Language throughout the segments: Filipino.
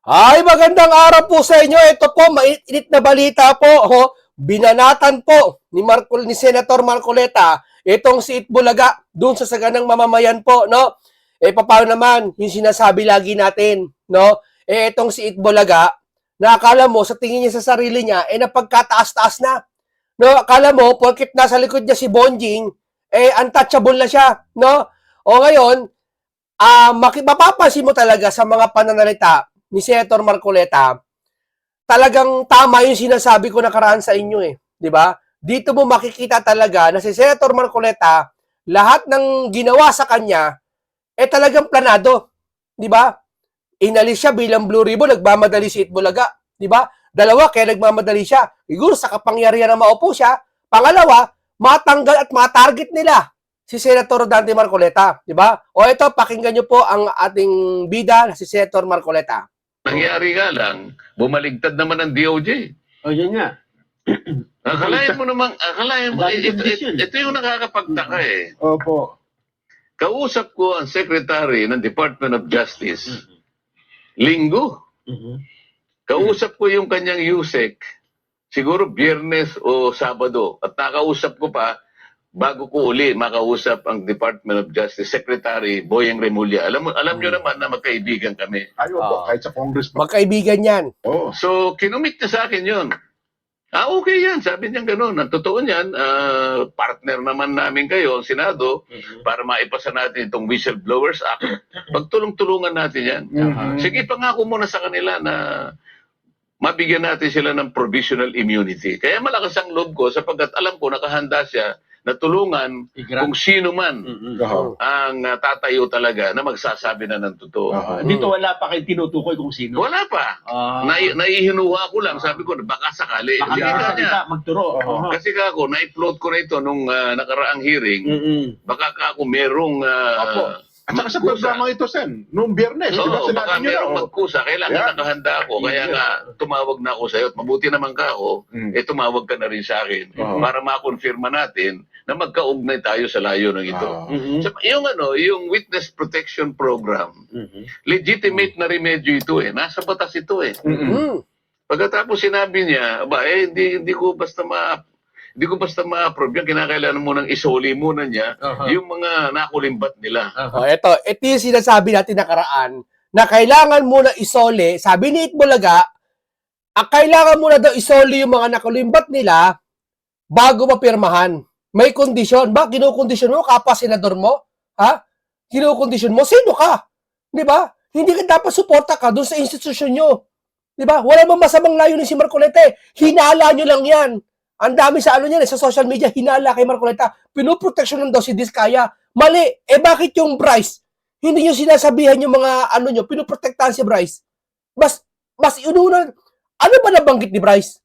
Ay, magandang araw po sa inyo. Ito po, mainit na balita po. Ho, binanatan po ni, Marco, ni Senator Marcoleta itong si Itbulaga doon sa saganang mamamayan po, no? Eh, paano naman yung sinasabi lagi natin, no? Eh, itong si Itbulaga, na akala mo, sa tingin niya sa sarili niya, eh, napagkataas-taas na. No, akala mo, porkit nasa likod niya si Bonjing, eh, untouchable na siya, no? O ngayon, ah maki- mapapansin mo talaga sa mga pananalita ni Senator Marcoleta, talagang tama yung sinasabi ko nakaraan sa inyo eh. Ba? Dito mo makikita talaga na si Senator Marcoleta, lahat ng ginawa sa kanya, eh talagang planado. Ba? Inalis siya bilang Blue Ribbon, nagmamadali si Itbulaga. Ba? Dalawa, kaya nagmamadali siya. Siguro sa kapangyarihan na maupo siya. Pangalawa, matanggal at matarget nila si Senator Dante Marcoleta, ba? O ito, pakinggan niyo po ang ating bida, si Senator Marcoleta. Nangyari nga lang, bumaligtad naman ang DOJ. O, yan nga. Akalain mo namang, akalain mo, daming ito, ito, ito yung nakakapagtaka eh. Opo. Kausap ko ang Secretary ng Department of Justice, linggo. Mhm. Kausap ko yung kanyang USEC, siguro biyernes o sabado. At nakausap ko pa, bago ko uli makausap ang Department of Justice Secretary Boyeng Remulla. Alam mo, alam nyo naman na magkaibigan kami. Ayaw po, Ah. kahit sa Congress pa. Magkaibigan yan. Oo. So, kinumit niya sa akin yun. Ah, okay yan. Sabi niya gano'n. Ang totoo niyan, ah, partner naman namin kayo, ang Senado, Mhm. para maipasa natin itong Whistleblowers Act. Pagtulong-tulungan natin yan. Mhm. Sige, pangako muna sa kanila na mabigyan natin sila ng provisional immunity. Kaya malakas ang loob ko sapagkat alam ko nakahanda siya na tulungan I-grant. kung sino man. Oo. ang ah, tatayo talaga na magsasabi na ng totoo. Oo. Dito wala pa kayo tinutukoy kung sino. Wala pa. Ah, Nai naihinuha ko lang. Sabi ko, baka sakali. baka Hindi ka salita, niya. magturo. Oo. Aha. Kasi ka ako, na-float ko na ito nung ah, nakaraang hearing. Mhm. Baka ka ako merong ah. At saka sa programa ito, Sen, noong biyernes, di ba Oo, sinabi baka niyo na? merong oh. magkusa. Kailangan Yeah. nakahanda ako. Kaya Yeah. nga, tumawag na ako sa'yo. At mabuti naman ka ako, Mm. eh tumawag ka na rin sa akin. Oo. Para makonfirma natin na magkaugnay tayo sa layo ng ito. Ah. Mhm. So, yung ano, yung Witness Protection Program, Mhm. legitimate na remedyo ito eh. Nasa batas ito eh. Mm-mm. Mm. Pagkatapos sinabi niya, ba eh hindi hindi ko basta ma hindi ko basta ma-approve yan. Kinakailangan mo nang isoli muna niya Aha. yung mga nakulimbat nila. Aha. O, ito, ito yung sinasabi natin nakaraan na kailangan muna isole, sabi ni Itbulaga, ang kailangan muna daw isole yung mga nakulimbat nila bago mapirmahan. May kondisyon. Ba? Kinukondisyon mo? Kapwa senador mo? Ha? Kinukondisyon mo? Sino ka? Di ba? Hindi ka dapat suporta ka doon sa institusyon nyo. Di ba? Wala mang masamang layunin si Marcolete. Hinala nyo lang yan. Ang dami sa ano niyan, eh, sa social media, hinala kay Marcoleta. Pinoproteksyonan daw si Diskaya. Mali. Eh bakit yung Bryce? Hindi nyo sinasabihan yung mga ano nyo, pinoprotektahan si Bryce. Mas, mas inunan. Ano ba nabanggit ni Bryce?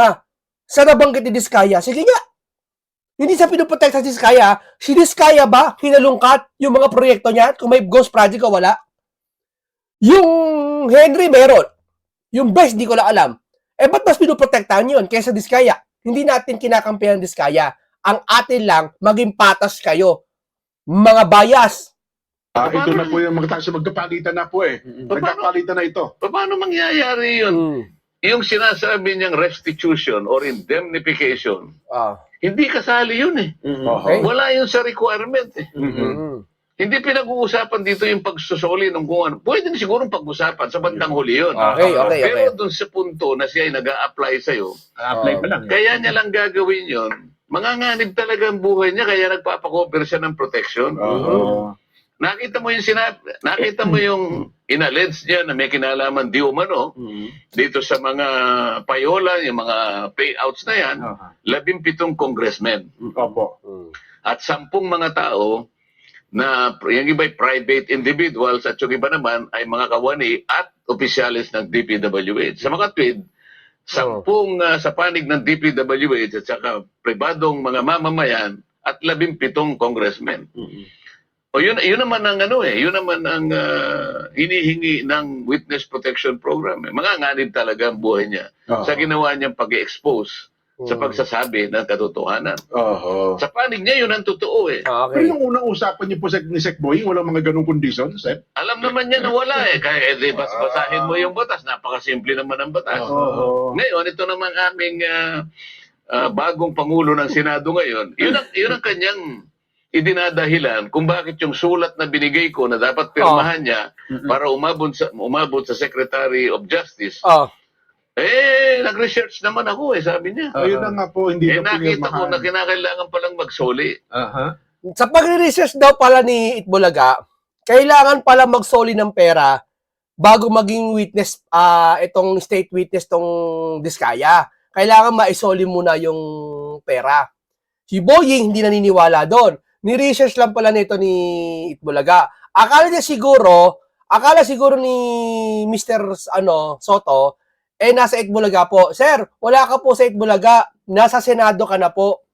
Ha? Sa nabanggit ni Diskaya? Sige nga. Hindi sa pinoprotektahan si Diskaya. Si Diskaya ba hinalungkat yung mga proyekto niya kung may ghost project o wala? Yung Henry meron. Yung best, di ko lang alam. Eh, ba't mas pinoprotektahan yun kaysa Diskaya? Hindi natin kinakampihan ng Diskaya. Ang atin lang, maging patas kayo. Mga bias. Ah, ito na po yung tayo magkapalitan na po eh. Nagkapalitan na ito. Paano mangyayari yun? Mm. Yung sinasabi niyang restitution or indemnification, Ah. hindi kasali yun eh. Okay. Wala yun sa requirement eh. Mhm. Mm. Hindi pinag-uusapan dito yung pagsusoli ng kung ano. Pwede na siguro pag-usapan sa bandang huli yun. Okay, okay, Pero okay. dun sa punto na siya ay nag apply sa'yo, Apply pa lang. kaya niya lang gagawin yun, manganganib talaga ang buhay niya, kaya nagpapakover siya ng protection. Oo. Nakita mo yung sinab nakita mo yung inalledge niya na may kinalaman di umano Mhm. dito sa mga payola, yung mga payouts na yan, Aha. labimpitong congressmen Opo. Mm. at sampung mga tao na yung iba ay private individuals at yung iba naman ay mga kawani at opisyalis ng DPWH. Sa mga tweet, sampung ah, sa panig ng DPWH at saka pribadong mga mamamayan at labimpitong congressmen. Mhm. O yun, yun naman ang ano eh, yun naman ang ah, hinihingi ng Witness Protection Program. Eh. Mga nganib talaga ang buhay niya Oo. sa ginawa niyang pag-expose sa pagsasabi ng katotohanan. Oho. Sa panig niya, yun ang totoo eh. Ah, Pero Okay. yung unang usapan niyo po sa ni Sec Boy, walang mga ganong conditions, eh? Alam naman niya na wala eh. Kaya eh, di, bas basahin mo yung batas. Napakasimple naman ang batas. Oho. Ngayon, ito naman aming ah, ah, bagong Pangulo ng Senado ngayon. Yun ang, yun ang kanyang idinadahilan kung bakit yung sulat na binigay ko na dapat pirmahan niya para umabot sa, umabot sa Secretary of Justice. Oh, Eh, nag-research naman ako eh, sabi niya. Ayun na nga po, hindi Eh, na nakita ko pinirmahan. na kinakailangan palang magsoli. Aha. sa pagre-research daw pala ni Itbulaga, kailangan pala magsoli ng pera bago maging witness, ah itong state witness tong Diskaya. Kailangan maisoli muna yung pera. Si Boying hindi naniniwala doon. Ni-research lang pala nito ni Itbulaga. Akala niya siguro, akala siguro ni Mr. ano, Soto, eh nasa Itbulaga po. Sir, wala ka po sa Itbulaga. Nasa Senado ka na po.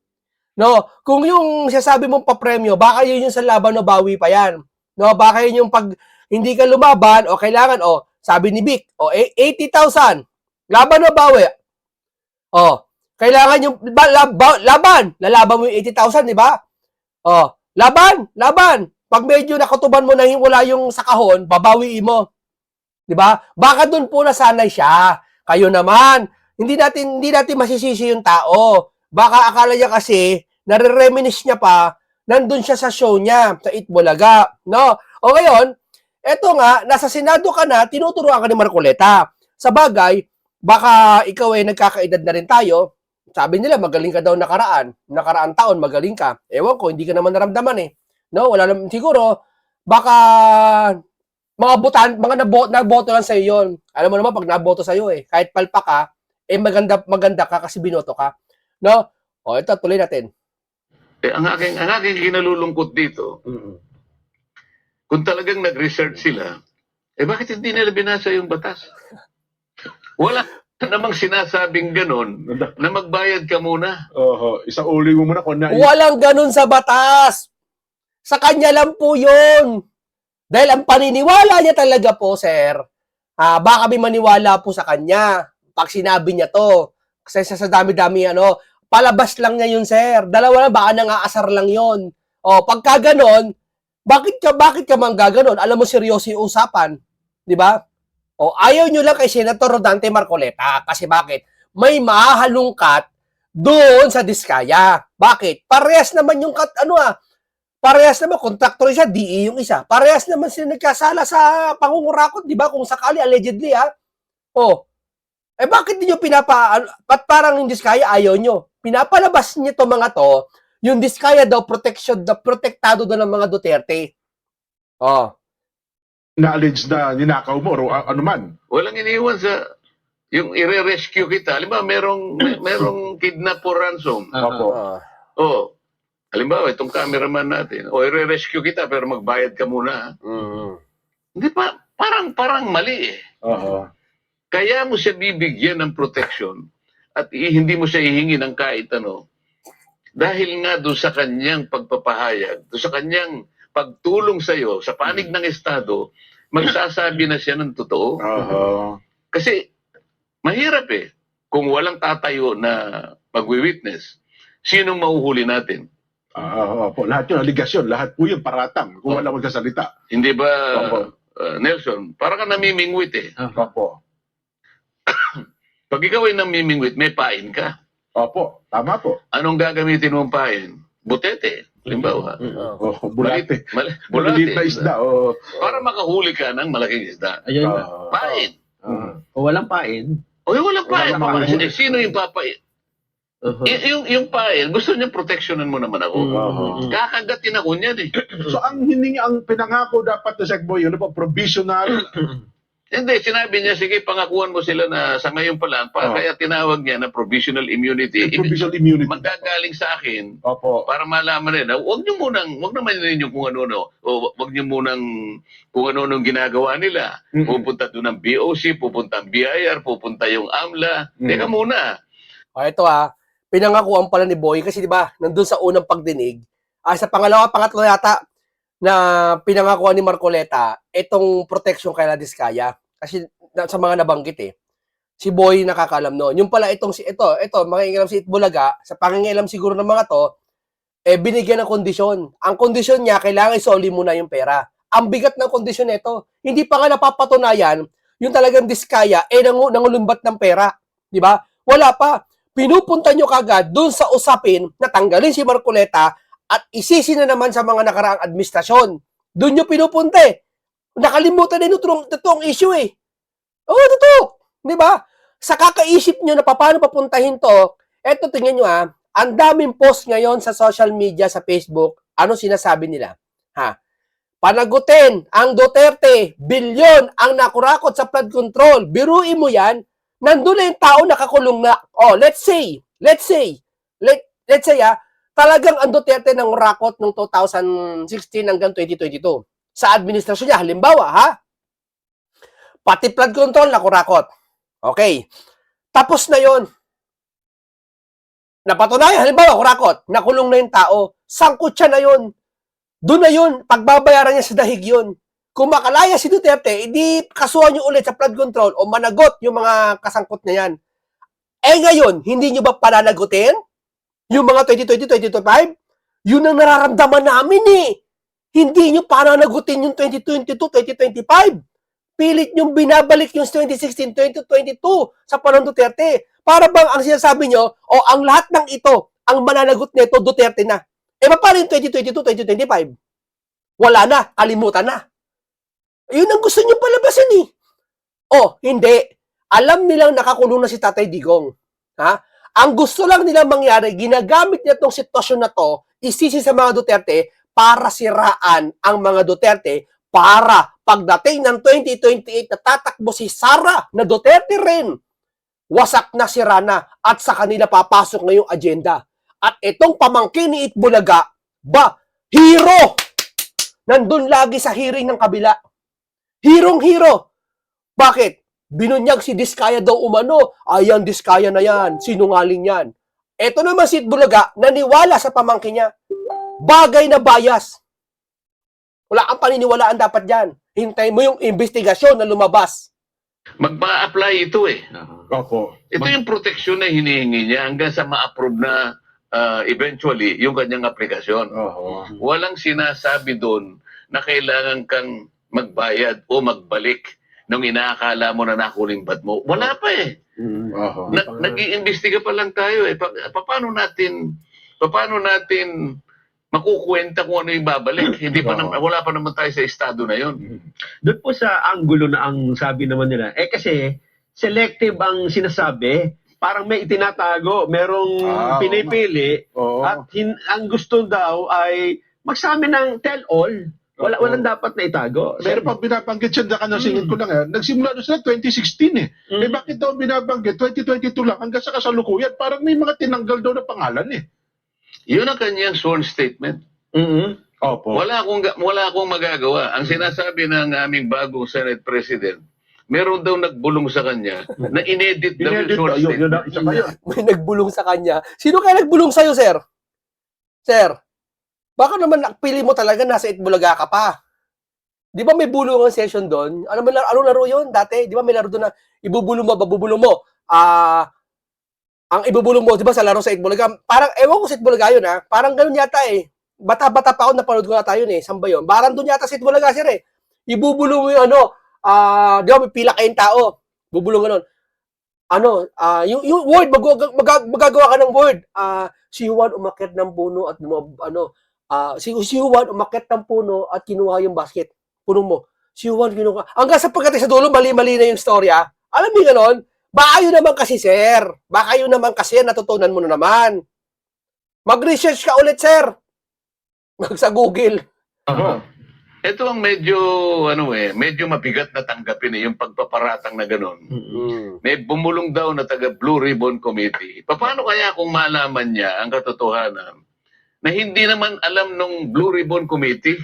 No, kung yung sasabi mong papremyo, baka yun yung sa laban o bawi pa yan. No, baka yun yung pag hindi ka lumaban o kailangan o sabi ni Vic, o eh, 80,000. Laban o bawi? O, kailangan yung ba, laba- laban, lalaban mo yung 80,000, di ba? O, laban, laban. Pag medyo nakatuban mo na wala yung sa kahon, babawiin mo. Di ba? Baka doon po nasanay siya. Kayo naman, hindi natin hindi natin masisisi yung tao. Baka akala niya kasi, nare-reminisce niya pa, nandun siya sa show niya, sa Itbulaga. No? O ngayon, eto nga, nasa Senado ka na, tinuturuan ka ni Marcoleta. Sa bagay, baka ikaw ay nagkakaedad na rin tayo. Sabi nila, magaling ka daw nakaraan. Nakaraan taon, magaling ka. Ewan ko, hindi ka naman naramdaman eh. No, wala naman. Siguro, baka mga butan, mga nabo, naboto lang sa'yo yun. Alam mo naman, pag naboto sa'yo eh, kahit palpa ka, eh maganda, maganda ka kasi binoto ka. No? O, ito, tuloy natin. Eh, ang aking, ang aking kinalulungkot dito, kung talagang nag-research sila, eh bakit hindi nila binasa yung batas? Wala namang sinasabing ganon na magbayad ka muna. Oho. Isa uli mo muna kung na... Walang ganun sa batas. Sa kanya lang po yun. Dahil ang paniniwala niya talaga po, sir, ah, baka may maniwala po sa kanya pag sinabi niya to. Kasi sa, sa dami-dami, ano, palabas lang niya yun, sir. Dalawa lang, baka nangaasar lang yun. O, pagka ganon, bakit ka, bakit ka mang gaganon? Alam mo, seryoso yung usapan. Di ba? O, ayaw nyo lang kay Senator Rodante Marcoleta. Kasi bakit? May mahalungkat doon sa Diskaya. Bakit? Parehas naman yung kat, ano ah, parehas naman, kontraktor siya, DE yung isa. Parehas naman sila nagkasala sa pangungurakot, di ba? Kung sakali, allegedly ah. Oh, eh bakit niyo pinapa, ano, pat parang yung Diskaya ayaw nyo? Pinapalabas niyo to mga to, yung Diskaya daw protection, daw protektado daw ng mga Duterte. Oh. na-allege na ninakaw mo o a- ano man. Walang iniwan sa yung ire-rescue kita. Halimbawa, merong, may- merong kidnap or ransom. Opo. oh. Oh, halimbawa, itong cameraman natin. O, ire-rescue kita pero magbayad ka muna. ha? Mm. Hindi pa, parang, parang mali eh. Oho. Kaya mo siya bibigyan ng protection at i- hindi mo siya hihingi ng kahit ano. Dahil nga doon sa kanyang pagpapahayag, doon sa kanyang pagtulong sa iyo, sa panig ng Estado, magsasabi na siya ng totoo. Oho. Kasi mahirap eh. Kung walang tatayo na magwi-witness, sinong mahuhuli natin? Ah, opo. Lahat yun, aligasyon. Lahat po yun, paratang. Kung Oh. wala magsasalita. Hindi ba, Opo. uh, Nelson? Para ka namimingwit eh. Opo. Pag ikaw ay namimingwit, may pain ka. Opo. Tama po. Anong gagamitin mong pain? Butete. Halimbawa. Oh. Oh, bulate. Mali, Maliliit na bulate. isda. Oh. Para makahuli ka ng malaking isda. Ayun na. Ah. Pain. Ah. O walang pain. O yung walang pain. Walang pain. Eh, sino yung papain? Uh-huh. Y- yung, yung pain, gusto niya proteksyonan mo naman ako. Mm. Kakagatin ako niyan eh. So ang hiningi ang pinangako dapat na Secboy, ano po, provisional. Hindi, sinabi niya, sige, pangakuan mo sila na sa ngayon pa lang, pa, Oh. kaya tinawag niya na provisional immunity. Ibig, provisional immunity. magagaling sa akin Opo. para malaman nila, huwag niyo munang, huwag naman ninyo kung ano-ano, o huwag niyo munang kung ano-ano ginagawa nila. Mm-mm. Pupunta doon ang BOC, pupunta ang BIR, pupunta yung AMLA. Mm. Teka muna. O ito ah, pinangakuan pala ni Boy kasi 'di ba, nandun sa unang pagdinig, ah, sa pangalawa, pangatlo yata na pinangakuan ni Marcoleta itong protection kay La Diskaya kasi na- sa mga nabanggit eh. Si Boy nakakalam noon. Yung pala itong si ito, ito, mangingilam si Itbulaga, sa pangingilam siguro ng mga to, eh binigyan ng kondisyon. Ang kondisyon niya, kailangan isoli muna yung pera. Ang bigat ng kondisyon nito, hindi pa nga napapatunayan yung talagang diskaya, eh nangu, nangulumbat ng pera. Di ba? Wala pa. Pinupunta nyo kagad dun sa usapin na tanggalin si Marcoleta at isisi na naman sa mga nakaraang administrasyon. Doon nyo pinupunta eh. Nakalimutan din totoong- totoong issue eh. Oo, totoo. Di ba? Sa kakaisip nyo na paano papuntahin to, eto tingnan nyo ah, ang daming post ngayon sa social media, sa Facebook, ano sinasabi nila? Ha? Panagutin ang Duterte, bilyon ang nakurakot sa flood control. Biruin mo yan, nandun na yung tao nakakulong na. Oh, let's say, let's say, let, let's say ah, talagang ang Duterte ng rakot noong 2016 hanggang 2022 sa administrasyon niya. Halimbawa, ha? Pati flood control nakurakot. Okay. Tapos na yon. Napatunayan, halimbawa, kurakot, nakulong na yung tao, sangkot siya na yon. Doon na yun, pagbabayaran niya sa dahig yun. Kung makalaya si Duterte, hindi kasuhan niyo ulit sa flood control o managot yung mga kasangkot na yan. Eh ngayon, hindi niyo ba pananagutin? Yung mga 2020, 2025? Yun ang nararamdaman namin eh. Hindi niyo pananagutin yung 2022, 2025. Pilit niyong binabalik yung 2016, 2022 sa panahon Duterte. Para bang ang sinasabi niyo, o ang lahat ng ito, ang mananagot nito, Duterte na. Eh, paano yung 2022, 2025? Wala na, kalimutan na. Yun ang gusto niyo palabasin eh. Oh, hindi. Alam nilang nakakulong na si Tatay Digong. Ha? Ang gusto lang nila mangyari, ginagamit niya tong sitwasyon na to, isisi sa mga Duterte para siraan ang mga Duterte para pagdating ng 2028 na tatakbo si Sara na Duterte rin, wasak na si Rana at sa kanila papasok na yung agenda. At itong pamangkin ni Itbulaga, ba, hero! Nandun lagi sa hearing ng kabila. Hirong-hiro. Bakit? Binunyag si Diskaya daw umano. Ayan, Diskaya na yan. Sinungaling yan. Ito naman si Itbulaga, naniwala sa pamangkin niya. Bagay na bias. Wala kang paniniwalaan dapat dyan. Hintay mo yung investigasyon na lumabas. Magpa-apply ito eh. Opo. Ito yung protection na hinihingi niya hanggang sa ma-approve na ah, eventually yung kanyang aplikasyon. Oo. Walang sinasabi doon na kailangan kang magbayad o magbalik nung inaakala mo na nakulimbat mo. Wala pa eh. Oo. Na, nag-iimbestiga pa lang tayo eh. Pa, pa- paano natin paano natin makukuwenta kung ano yung babalik? Hindi pa nam- wala pa naman tayo sa estado na yon. Doon po sa anggulo na ang sabi naman nila, eh kasi selective ang sinasabi, parang may itinatago, merong Ah, pinipili, Oo. at hin- ang gusto daw ay magsabi ng tell-all. Wala, Oo. walang dapat na itago. Pero pag binabanggit siya, daka na singit ko lang yan, nagsimula doon sila 2016 eh. Mm. Eh bakit daw binabanggit 2022 lang hanggang sa kasalukuyan? Parang may mga tinanggal daw na pangalan eh. Yun ang kanyang sworn statement. Mhm. Opo. Wala akong wala akong magagawa. Ang sinasabi ng aming bagong Senate President, meron daw nagbulong sa kanya na inedit daw yung yun, statement. May nagbulong sa kanya. Sino kaya nagbulong sa'yo, sir? Sir, baka naman pili mo talaga nasa Itbulaga ka pa. Di ba may bulungan session doon? Ano ba anong laro 'yon dati? Di ba may laro doon na ibubulong mo, babubulong mo. Ah, ang ibubulong mo, di ba sa laro sa Itbulaga, parang ewan ko sa Itbulaga yun ha. Parang ganoon yata eh. Bata-bata pa ako napanood ko na tayo eh. Saan ba? Parang doon yata sa Itbulaga sir eh. Ibubulong mo yung ano, ah, di ba may pila kayong tao. Bubulong ganun. Ano, ah, yung, yung word, mag, mag, magagawa ka ng word. Ah, si Juan umakyat ng puno at ano, ah, si, si Juan umakyat ng puno at kinuha yung basket. Puno mo. Si Juan kinuha. Hanggang sa pagdating sa dulo, mali-mali na yung storya. Alam mo ganon? Baka yun naman kasi, sir. Baka yun naman kasi, natutunan mo na naman. Mag-research ka ulit, sir. Mag sa Google. Aha. Ito ang medyo ano eh, medyo mabigat na tanggapin eh, yung pagpaparatang na gano'n. Mhm. May bumulong daw na taga Blue Ribbon Committee. Paano kaya kung malaman niya ang katotohanan na hindi naman alam nung Blue Ribbon Committee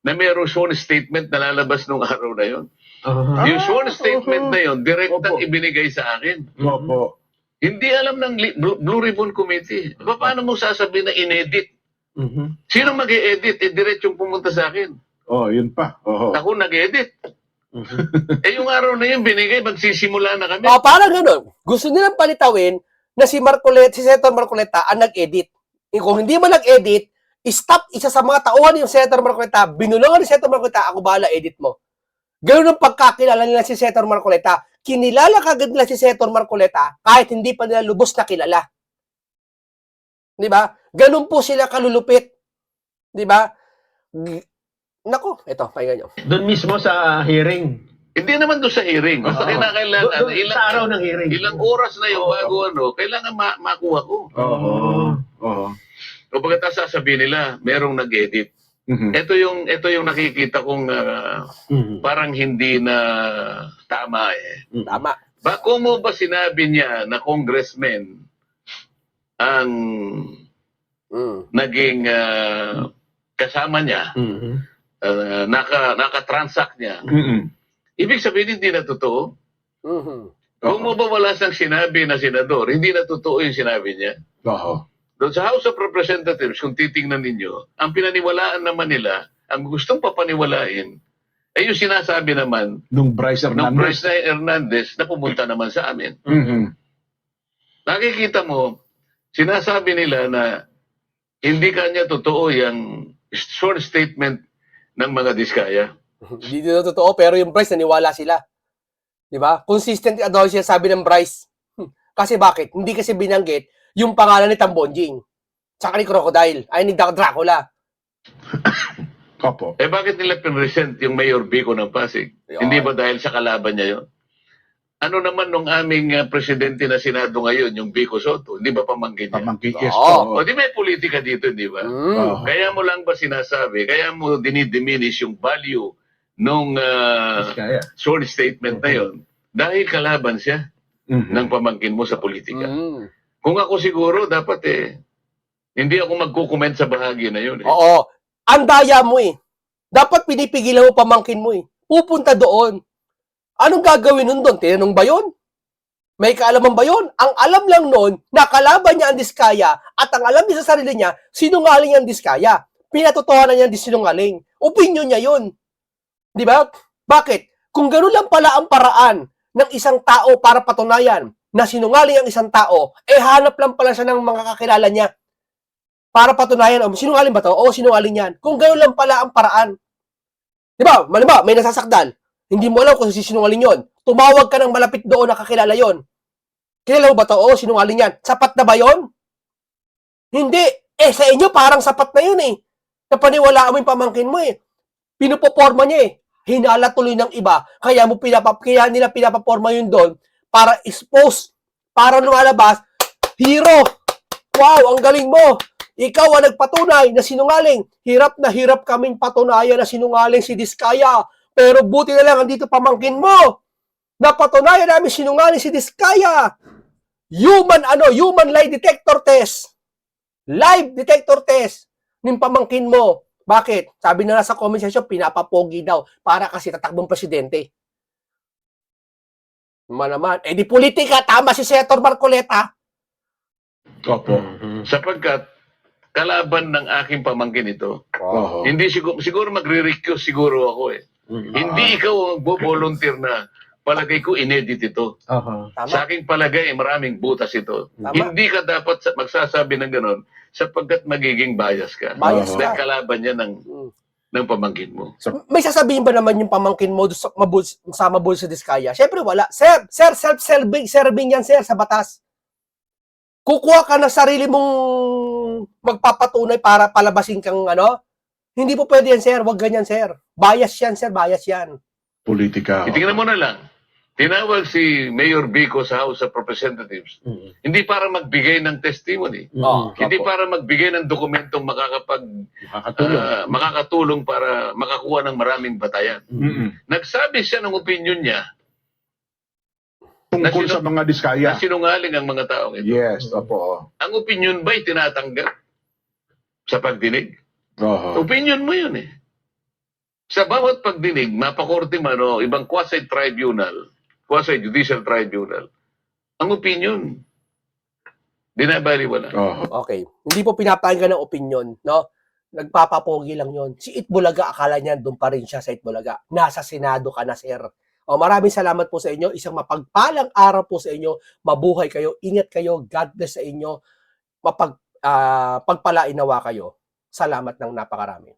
na mayroong sworn statement na lalabas nung araw na yon. Aha. Ah, yung sworn statement oo. na yon, direktang Opo. ibinigay sa akin. Opo. Hindi alam ng li- Blue Ribbon Committee. Pa- Paano mo sasabihin na inedit? Mhm. Sino mag-e-edit? Eh, diretsong pumunta sa akin. Oh, yun pa. Oo. Ako nag-edit. Eh yung araw na yun, binigay, magsisimula na kami. O, parang ganun. Gusto nilang palitawin na si Marcoleta, si Senator Marcoleta ang nag-edit. Eh, Kung hindi man nag-edit, stop isa sa mga tauhan yung Senator Marcoleta, binulungan ni Senator Marcoleta, ako bahala, edit mo. Ganun ang pagkakilala nila si Senator Marcoleta. Kinilala kagad nila si Senator Marcoleta kahit hindi pa nila lubos na kilala. Di ba? Ganun po sila kalulupit. Di ba? G- Nako, eto, pakinggan nyo. Doon mismo sa hearing. Hindi naman doon sa hearing. Basta Oo. kinakailangan, Doon- doon ilang, sa araw ng hearing. ilang oras na yung Oo. bago ano, kailangan ma- makuha ko. Oo. Oo. O pagkatapos sasabihin nila, merong nag-edit. Mhm. Ito yung ito yung nakikita kong ah, Mhm. parang hindi na tama eh. Tama. Ba mo ba sinabi niya na congressman ang Mm. naging ah, kasama niya, Mhm. ah, naka naka-transact niya. Mhm. Ibig sabihin hindi na totoo. Mhm. Kung mo ba wala siyang sinabi na senador, hindi na totoo yung sinabi niya. Oo. Doon sa House of Representatives, kung titingnan ninyo, ang pinaniwalaan naman nila, ang gustong papaniwalain, ay yung sinasabi naman Nung Bryce ng Hernandez. President Hernandez na pumunta naman sa amin. Mhm. Nakikita mo, sinasabi nila na hindi kanya totoo yung short statement ng mga diskaya. Hindi na totoo, pero yung Bryce, naniwala sila. Di ba? Consistent daw siya sabi ng Bryce. Hmm. Kasi bakit? Hindi kasi binanggit yung pangalan ni Tambonjing. Tsaka ni Crocodile. Ay, ni Dracula. Opo. Eh bakit nila pinresent yung Mayor Bico ng Pasig? Yun. Hindi ba dahil sa kalaban niya yon? Ano naman nung aming uh, presidente na Senado ngayon, yung Bico Soto, hindi ba pamangkin niya? Pamangkin. Yes Oo. O po. di may politika dito, di ba? Mm. Oo. Kaya mo lang ba sinasabi, kaya mo dinidiminish yung value nung uh, Kaya. short statement na yon dahil kalaban siya Mhm. ng pamangkin mo sa politika. Mm. Kung ako siguro, dapat eh, hindi ako magkukomment sa bahagi na yun. Eh. Oo. Ang daya mo eh. Dapat pinipigilan mo pamangkin mo eh. Pupunta doon. Anong gagawin nun doon? Tinanong ba yun? May kaalaman ba yun? Ang alam lang noon, nakalaban niya ang diskaya at ang alam niya sa sarili niya, sinungaling ang diskaya. Pinatotohanan niya ang sinungaling. Opinion niya yun. Di ba? Bakit? Kung gano'n lang pala ang paraan ng isang tao para patunayan na sinungaling ang isang tao, eh hanap lang pala siya ng mga kakilala niya para patunayan, oh, sinungaling ba to? Oo, sinungaling yan. Kung gano'n lang pala ang paraan. Di ba? Malimba, may nasasakdal. Hindi mo alam kung sinungaling yon. Tumawag ka ng malapit doon na kakilala yon. Kilala mo ba to? Oo, sinungaling yan. Sapat na ba yon? Hindi. Eh, sa inyo parang sapat na yun eh. Napaniwalaan mo yung pamangkin mo eh. Pinupoporma niya eh. Hinala tuloy ng iba. Kaya mo pinapa, kaya nila pinapaporma yun doon para expose, para lumalabas, hero! Wow, ang galing mo! Ikaw ang nagpatunay na sinungaling. Hirap na hirap kaming patunayan na sinungaling si Diskaya. Pero buti na lang andito pamangkin mo. Napatunayan namin sinungaling si Diskaya. Human ano, human lie detector test. Live detector test ng pamangkin mo. Bakit? Sabi na sa comment section, pinapapogi daw para kasi tatakbong presidente. Naman naman. Eh di politika, tama si Senator Marcoleta. Opo. Mhm. Sapagkat kalaban ng aking pamangkin ito, Oo. hindi siguro, siguro magre-recuse siguro ako eh. Mhm. Hindi ikaw ang volunteer na palagay ko inedit ito. Tama. Sa aking palagay, maraming butas ito. Tama. Hindi ka dapat sa- magsasabi ng ganon sapagkat magiging bias ka. Bias Dahil ka. kalaban niya ng, Mm. Ng pamangkin mo. May sasabihin ba naman yung pamangkin mo sa mabul, sa mabul sa diskaya? Siyempre wala. Sir, sir, self-serving serving yan, sir, sa batas. Kukuha ka ng sarili mong magpapatunay para palabasin kang ano? Hindi po pwede yan, sir. Huwag ganyan, sir. Bias yan, sir. Bias yan. Politika. Itingnan mo na lang. Tinawag si Mayor Bico sa House of Representatives. Mhm. Hindi para magbigay ng testimony. Mhm. Oo. Hindi para magbigay ng dokumentong makakapag Makakatulong. ah, makakatulong para makakuha ng maraming batayan. Mhm. Nagsabi siya ng opinion niya Tungkol sa mga diskaya. na sinungaling ang mga taong ito. Yes, opo. Ang opinion ba'y tinatanggap sa pagdinig? Oo. Opinion mo yun eh. Sa bawat pagdinig, mapakorte man o ibang quasi-tribunal, quasi-judicial tribunal, ang opinion, dinabaliwala. Oo. Okay. Hindi po pinapakinggan ng opinion, no? nagpapapogi lang yon. Si Itbulaga, akala niya doon pa rin siya sa Itbulaga. Nasa Senado ka na, sir. O, maraming salamat po sa inyo. Isang mapagpalang araw po sa inyo. Mabuhay kayo. Ingat kayo. God bless sa inyo. Mapag, ah, pagpalainawa kayo. Salamat ng napakarami.